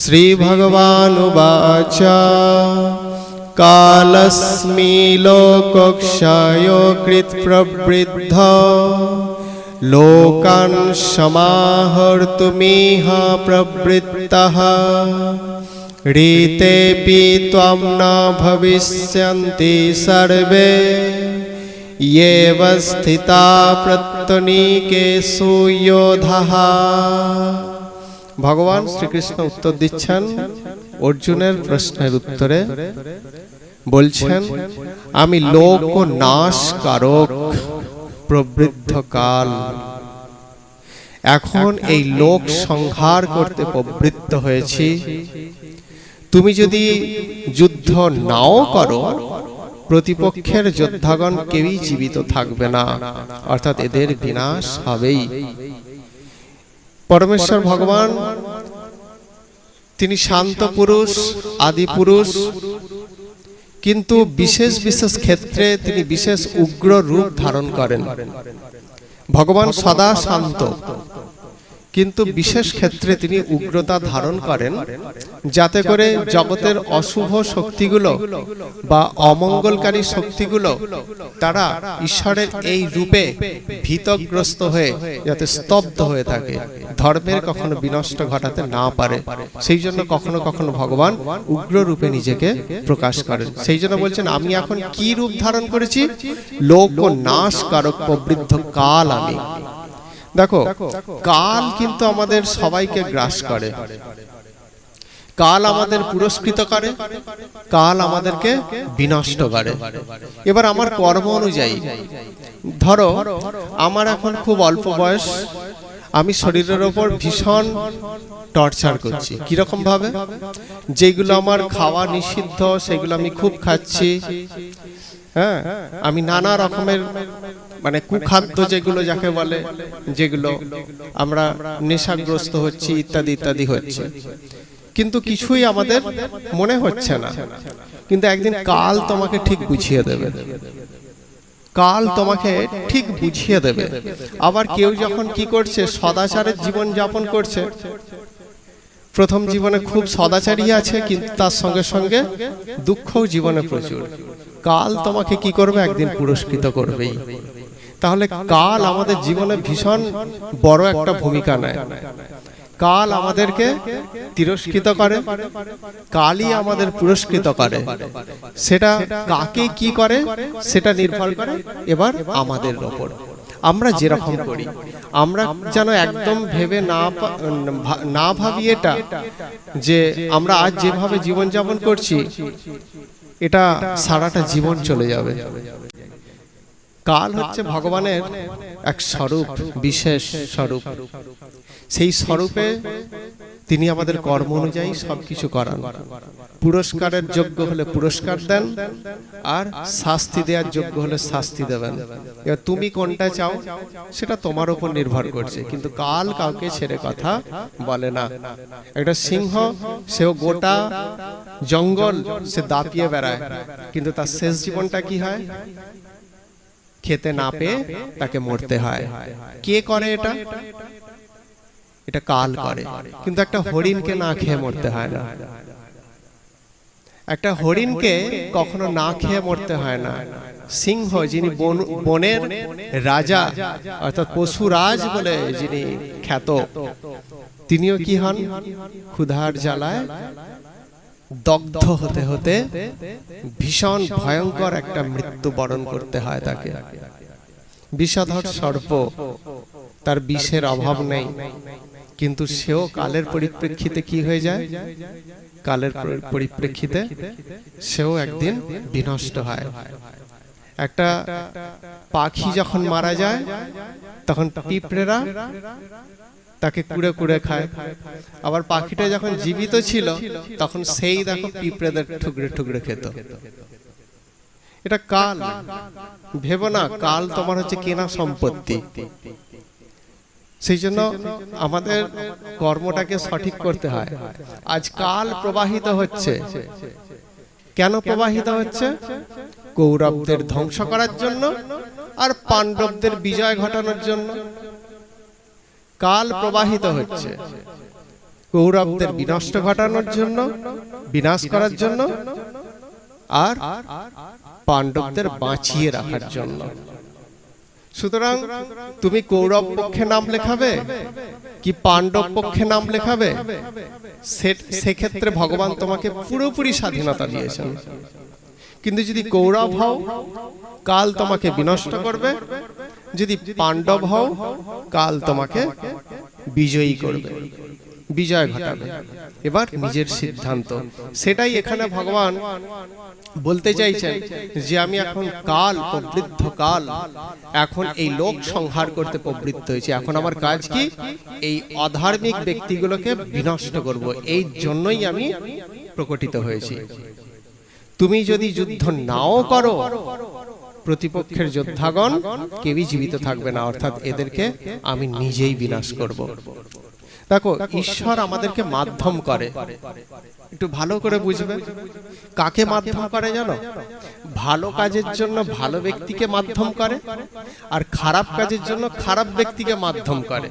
श्रीभगवानुवाच। कालस्मि लोकक्षयो कृत्प्रवृद्ध। लोकान् समाहर्तुमिह प्रवृत्तः। ऋतेऽपि त्वं न भविष्यन्ति सर्वे। येव स्थिता प्रत्यनीकेषु योधः ভগবান শ্রীকৃষ্ণ উত্তর দিচ্ছেন, অর্জুনের প্রশ্নের উত্তরে বলছেন, আমি লোক ও নাশ কারক প্রবৃদ্ধ কাল এখন এই লোক সংহার করতে প্রবৃত্ত হয়েছি। তুমি যদি যুদ্ধ নাও করো, প্রতিপক্ষের যোদ্ধাগণ কেউই জীবিত থাকবে না, অর্থাৎ এদের বিনাশ হবেই। পরমেশ্বর ভগবান তিনি শান্ত পুরুষ আদি পুরুষ। কিন্তু বিশেষ বিশেষ ক্ষেত্রে তিনি বিশেষ উগ্র রূপ ধারণ করেন। ভগবান সদা শান্ত। কিন্তু বিশেষ ক্ষেত্রে তিনি উগ্রতা ধারণ করেন যাতে করে জগতের অশুভ শক্তিগুলো বা অমঙ্গলকারী শক্তিগুলো তারা ঈশ্বরের এই রূপে ভীতগ্রস্ত হয়ে যাতে স্তব্ধ হয়ে থাকে। ধর্মের কখনো বিনষ্ট ঘটাতে না পারে। সেই জন্য কখনো কখনো ভগবান উগ্র রূপে নিজেকে প্রকাশ করেন। সেই জন্য বলছেন আমি এখন কি রূপ ধারণ করেছি? লোক ও নাশ কারক প্রবৃদ্ধ কাল আমি দেখো কাল কিন্তু আমাদের সবাইকে গ্রাস করে। কাল আমাদের পুরস্কৃত করে কাল আমাদেরকে বিনষ্ট করে। এবার আমার কর্ম অনুযায়ী ধরো আমার এখন খুব অল্প বয়স আমি শরীরের ওপর ভীষণ টর্চার করছি। কীরকম ভাবে? যেগুলো আমার খাওয়া নিষিদ্ধ সেগুলো আমি খুব খাচ্ছি। হ্যাঁ আমি নানা রকমের মানে কুখাদ্য যেগুলো যাকে বলে, যেগুলো আমরা নেশাগ্রস্ত হচ্ছি, ইত্যাদি ইত্যাদি হচ্ছে। কিন্তু কিছুই আমাদের মনে হচ্ছে না। কিন্তু একদিন কাল তোমাকে ঠিক বুঝিয়ে দেবে। কাল তোমাকে ঠিক বুঝিয়ে দেবে। আবার কেউ যখন কি করছে, সদাচারের জীবন যাপন করছে, প্রথম জীবনে খুব সদাচারী আছে, কিন্তু তার সঙ্গে সঙ্গে দুঃখও জীবনে প্রচুর। কাল তোমাকে কি করবে? একদিন পুরস্কৃত করবেই। তাহলে কাল আমাদের জীবনে ভীষণ বড় একটা ভূমিকা নেয়। কাল আমাদেরকে তিরস্কৃত করে কালই আমাদের পুরস্কৃত করে। সেটা কাকে কি করে সেটা নির্ভর করে এবার আমাদের ওপর। আমরা যেরকম করি। আমরা যেন একদম ভেবে না না ভাবি এটা যে আমরা আজ যেভাবে জীবনযাপন করছি এটা সারাটা জীবন চলে যাবে। কাল হচ্ছে ভগবানের এক স্বরূপ বিশেষ স্বরূপ। সেই স্বরূপে তিনি আমাদের কর্ম অনুযায়ী সবকিছু করান। পুরস্কারের যোগ্য হলে পুরস্কার দেন আর শাস্তি দেওয়ার যোগ্য হলে শাস্তি দেবেন। এবার তুমি কোনটা চাও সেটা তোমার উপর নির্ভর করছে। কিন্তু কাল কাউকে ছেড়ে কথা বলে না। একটা সিংহ সেও গোটা জঙ্গল সে দাপিয়ে বেড়ায়। কিন্তু তার শেষ জীবনটা কি হয়? খেতে না পেয়ে তাকে মরতে হয়। কে করে এটা? এটা? কাল করে। কিন্তু একটা হরিণকে না খেয়ে মরতে হয় না। একটা হরিণকে কখনো না খেয়ে মরতে হয় না। সিংহ যিনি বন- বনের রাজা অর্থাৎ পশুরাজ বলে যিনি খ্যাত তিনিও কি হন? ক্ষুধার জ্বালায়। দগ্ধ হতে হতে ভীষণ ভয়ঙ্কর একটা মৃত্যু বরণ করতে হয় তাকে। বিষধর সর্প তার বিষের অভাব নেই, কিন্তু সেও কালের পরিপ্রেক্ষিতে কি হয়ে যায়? কালের পরিপ্রেক্ষিতে সেও একদিন বিনষ্ট হয়। একটা পাখি যখন মারা যায়, তখন পিঁপড়েরা তাকে কুড়ে কুড়ে খায়। আবার পাখিটা যখন জীবিত ছিল, তখন সেই দেখো পিঁপড়েদের ঠুকরে ঠুকরে খেত। এটা কাল। ভেবো না, কাল তোমার হচ্ছে কেনা সম্পত্তি। সেই জন্য আমাদের কর্মটাকে সঠিক করতে হয়। আজ কাল প্রবাহিত হচ্ছে। কেন প্রবাহিত হচ্ছে? কৌরবদের ধ্বংস করার জন্য আর পাণ্ডবদের বিজয় ঘটানোর জন্য। কাল প্রবাহিত হচ্ছে। কৌরবদের বিনষ্ট ঘটানোর জন্য, বিনাশ করার জন্য, আর পাণ্ডবদের বাঁচিয়ে রাখার জন্য। সুতরাং তুমি কৌরব পক্ষে নাম লেখাবে? কি পাণ্ডব পক্ষে নাম লেখাবে? সেক্ষেত্রে ভগবান তোমাকে পুরোপুরি স্বাধীনতা দিয়েছেন। কিন্তু যদি কৌরব হও, কাল তোমাকে বিনষ্ট করবে যদি পাণ্ডব হও, কাল তোমাকে বিজয়ী করবে। বিজয় ঘটাবে। এবার নিজের সিদ্ধান্ত। সেটাই এখানে ভগবান বলতে চাইছেন যে আমি এখন কাল, প্রবৃদ্ধ কাল। এখন এই লোক সংহার করতে প্রবৃত্ত হয়েছে। এখন আমার কাজ কি? এই অধার্মিক ব্যক্তিগুলোকে বিনষ্ট করব। এই জন্যই আমি প্রকটিত হয়েছি। তুমি যদি যুদ্ধ নাও করো প্রতিপক্ষের যোদ্ধাগণ কেউই জীবিত থাকবে না, অর্থাৎ এদেরকে আমি নিজেই বিনাশ করব। দেখো, ঈশ্বর আমাদেরকে মাধ্যম করে। একটু ভালো করে বুঝবে? কাকে মাধ্যম করে জানো? ভালো কাজের জন্য ভালো ব্যক্তিকে মাধ্যম করে, আর খারাপ কাজের জন্য খারাপ ব্যক্তিকে মাধ্যম করে।